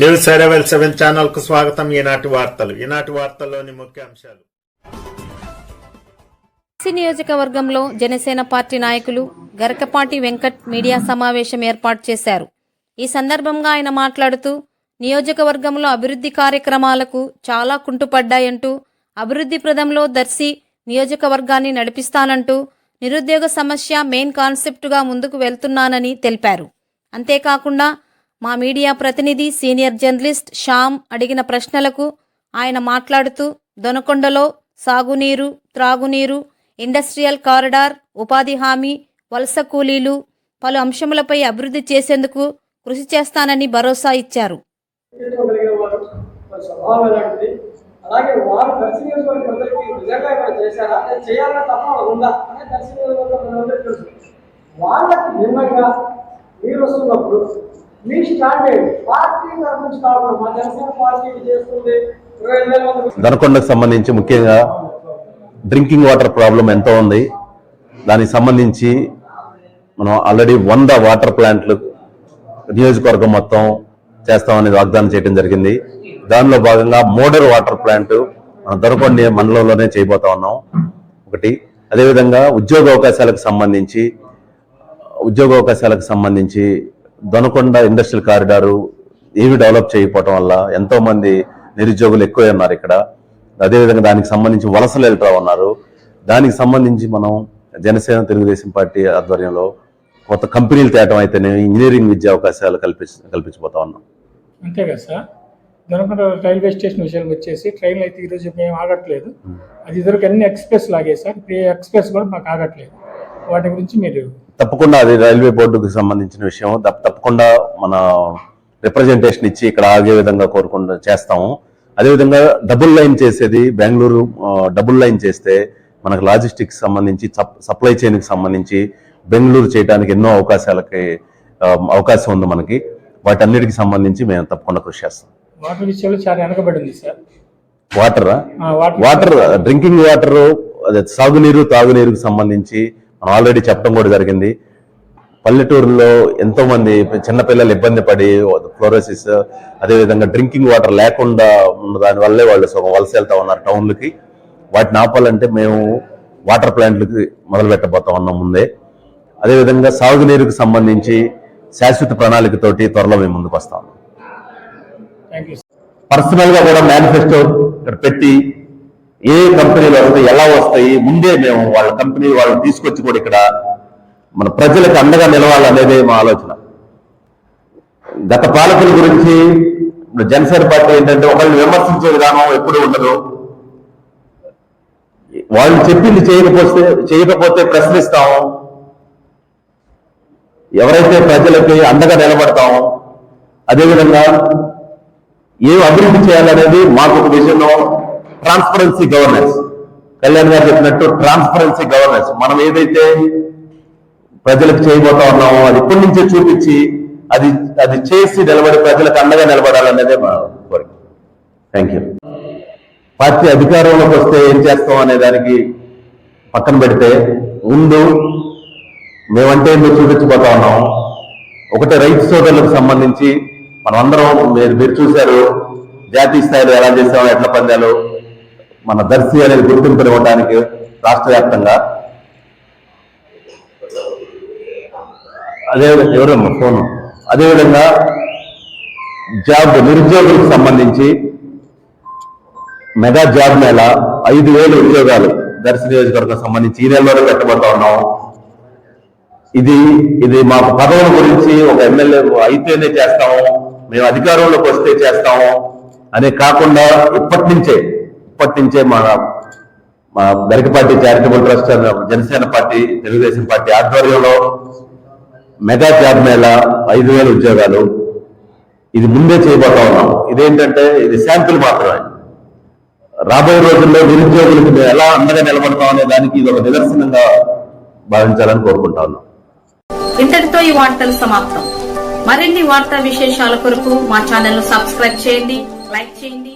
News arrival seven ఛానల్కు స్వాగతం. ఈనాటి వార్తలు. ఈనాటి వార్తల్లోని ముఖ్య అంశాలు. నియోజకవర్గంలో జనసేన పార్టీ నాయకులు గరకపాటి వెంకట్ మీడియా సమావేశం ఏర్పాటు చేశారు. ఈ సందర్భంగా ఆయన మాట్లాడుతూ నియోజకవర్గంలో అభివృద్ధి కార్యక్రమాలకు చాలా కుంటుపడ్డాయంటూ అభివృద్ధి ప్రదంలో దర్శి నియోజకవర్గాన్ని నడిపిస్తానంటూ నిరుద్యోగ సమస్య మెయిన్ కాన్సెప్టుగా ముందుకు వెళ్తున్నానని తెలిపారు. అంతేకాకుండా మా మీడియా ప్రతినిధి సీనియర్ జర్నలిస్ట్ శ్యామ్ అడిగిన ప్రశ్నలకు ఆయన మాట్లాడుతూ దొనకొండలో సాగునీరు త్రాగునీరు ఇండస్ట్రియల్ కారిడార్ ఉపాధి హామీ వలస కూలీలు పలు అంశములపై అభివృద్ధి చేసేందుకు కృషి చేస్తానని భరోసా ఇచ్చారు. అలాగే వారు దర్శన నియోజకవర్గ నిజంగా ఏమైనా చేశారా? చేయాలన్న తప్ప ఉందా? అనేది దర్శన నియోజకవర్గ వాళ్ళకి భిన్నంగా మీరు వస్తున్నప్పుడు మీ పార్టీ నుంచి కాకుండా మా జనసేన పార్టీ చేస్తుంది. దనకొండకు సంబంధించి ముఖ్యంగా డ్రింకింగ్ వాటర్ ప్రాబ్లం ఎంతో ఉంది? దానికి సంబంధించి మనం ఆల్రెడీ వంద వాటర్ ప్లాంట్లు నియోజకవర్గం మొత్తం చేస్తామని వాగ్దానం చేయడం జరిగింది. దానిలో భాగంగా మోడర్ వాటర్ ప్లాంట్ మన దొరకొండ మండలంలోనే చేయబోతా ఉన్నాం. ఒకటి. అదేవిధంగా ఉద్యోగ అవకాశాలకు సంబంధించి ఉద్యోగ అవకాశాలకు సంబంధించి దొనకొండ ఇండస్ట్రియల్ కారిడారు ఏవి డెవలప్ చేయకపోవటం వల్ల ఎంతో మంది నిరుద్యోగులు ఎక్కువే ఉన్నారు ఇక్కడ. అదేవిధంగా దానికి సంబంధించి వలసలు వెళ్తా ఉన్నారు. దానికి సంబంధించి మనం జనసేన తెలుగుదేశం పార్టీ ఆధ్వర్యంలో కొత్త కంపెనీలు తేవటం అయితేనే ఇంజనీరింగ్ విద్యా అవకాశాలు కల్పించ కల్పించబోతా ఉన్నాం. అంతే కదా సార్? దొనకొండ రైల్వే స్టేషన్ విషయానికి వచ్చేసి ట్రైన్లు అయితే ఈరోజు మేము ఆగట్లేదు. అది ఇదివరకు అన్ని ఎక్స్ప్రెస్ లాగే సార్. ఇప్పుడు ఎక్స్ప్రెస్ కూడా మాకు ఆగట్లేదు. వాటి గురించి మీరు తప్పకుండా అది రైల్వే బోర్డుకు సంబంధించిన విషయం. తప్ప- తప్పకుండా మన రిప్రజెంటేషన్ ఇచ్చి ఇక్కడ ఆగే విధంగా కోరుకుంటూ చేస్తాము. అదేవిధంగా డబుల్ లైన్ చేసేది బెంగళూరు డబుల్ లైన్ చేస్తే మనకు లాజిస్టిక్స్ సంబంధించి సప్- సప్లై చైన్కి సంబంధించి బెంగళూరు చేయడానికి ఎన్నో అవకాశాలకి అవకాశం ఉంది మనకి. వాటన్నిటికి సంబంధించి మేము తప్పకుండా కృషి చేస్తాం. వాటర్ విషయంలో చాలా వెనకబడి ఉంది sir water water water drinking water అదే సాగునీరు తాగునీరుకు సంబంధించి మనం ఆల్రెడీ చెప్పడం కూడా జరిగింది. పల్లెటూరులో ఎంతో మంది చిన్నపిల్లలు ఇబ్బంది పడి ఫ్లోరోసిస్ అదేవిధంగా డ్రింకింగ్ వాటర్ లేకుండా ఉన్న దాని వల్లే వాళ్ళు సగం వలస వెళ్తా ఉన్నారు టౌన్లకి. వాటిని ఆపాలంటే మేము వాటర్ ప్లాంట్లకి మొదలు పెట్టబోతా ఉన్నాం ముందే. అదేవిధంగా సాగునీరుకు సంబంధించి శాశ్వత ప్రణాళికతోటి త్వరలో మేము ముందుకు వస్తాం థ్యాంక్ యూ పర్సనల్గా కూడా మేనిఫెస్టో ఇక్కడ పెట్టి ఏ కంపెనీలు వస్తాయి ఎలా వస్తాయి? ముందే మేము వాళ్ళ కంపెనీ వాళ్ళని తీసుకొచ్చి కూడా ఇక్కడ మన ప్రజలకు అండగా నిలవాలనేదే మా ఆలోచన. గత పాలకుల గురించి జనసేన పార్టీ ఏంటంటే ఒకరిని విమర్శించే విధానం ఎప్పుడూ ఉండదు. వాళ్ళు చెప్పింది చేయకపోతే చేయకపోతే ప్రశ్నిస్తాం. ఎవరైతే ప్రజలకి అండగా నిలబడతామో అదేవిధంగా ఏం అభివృద్ధి చేయాలనేది మాకు ఒక విజన్. ట్రాన్స్పరెన్సీ గవర్నెన్స్ కళ్యాణ్ గారు చెప్పినట్టు ట్రాన్స్పరెన్సీ గవర్నెన్స్ మనం ఏదైతే ప్రజలకు చేయబోతా ఉన్నామో అది ఇప్పటి నుంచే చూపించి అది అది చేసి నిలబడి ప్రజలకు అండగా నిలబడాలనేదే మా కోరిక. థ్యాంక్ యూ పార్టీ అధికారంలోకి వస్తే ఏం చేస్తాం అనే దానికి పక్కన పెడితే ముందు మేమంటే ఏందో చూపించిపోతా ఉన్నాం. ఒకటి రైతు సోదరులకు సంబంధించి మనమందరం మీరు మీరు చూశారు జాతీయ స్థాయిలో ఎలా చేసామో ఎట్ల పందాలు మన దర్శి అనేది గుర్తింపుని ఇవ్వడానికి రాష్ట్ర వ్యాప్తంగా. అదే ఎవరమ్మా ఫోన్. అదేవిధంగా జాబ్ నిరుద్యోగులకు సంబంధించి మెగా జాబ్ మేళ ఐదు వేలు ఉద్యోగాలు దర్శి నియోజకవర్గం సంబంధించి ఈ నెలలో పెట్టబోతా ఉన్నాం ఇది ఇది మాకు పదవుల గురించి ఒక ఎమ్మెల్యే అయితేనే చేస్తాము మేము అధికారంలోకి వస్తే చేస్తాము అనే కాకుండా ఇప్పటి నుంచే పట్టించే నుంచే మా మా Garikapati charitable trust Janasena party Telugu Desam party ఆధ్వర్యంలో మెగా జాబ్ మేళా ఐదు వేల ఉద్యోగాలు. ఇది ముందే చేయబోతా ఉన్నాం ఇదేంటంటే ఇది శాంపుల్ మాత్రమే. రాబోయే రోజుల్లో నిరుద్యోగులకు ఎలా అండగా నిలబడతాం అనే దానికి ఇది ఒక నిదర్శనంగా భావించాలని కోరుకుంటా ఉన్నాం. ఇంతటితో ఈ వార్తలు సమాప్తం. మరిన్ని వార్తా విశేషాల కొరకు మా ఛానల్ను సబ్స్క్రైబ్ చేయండి లైక్ చేయండి.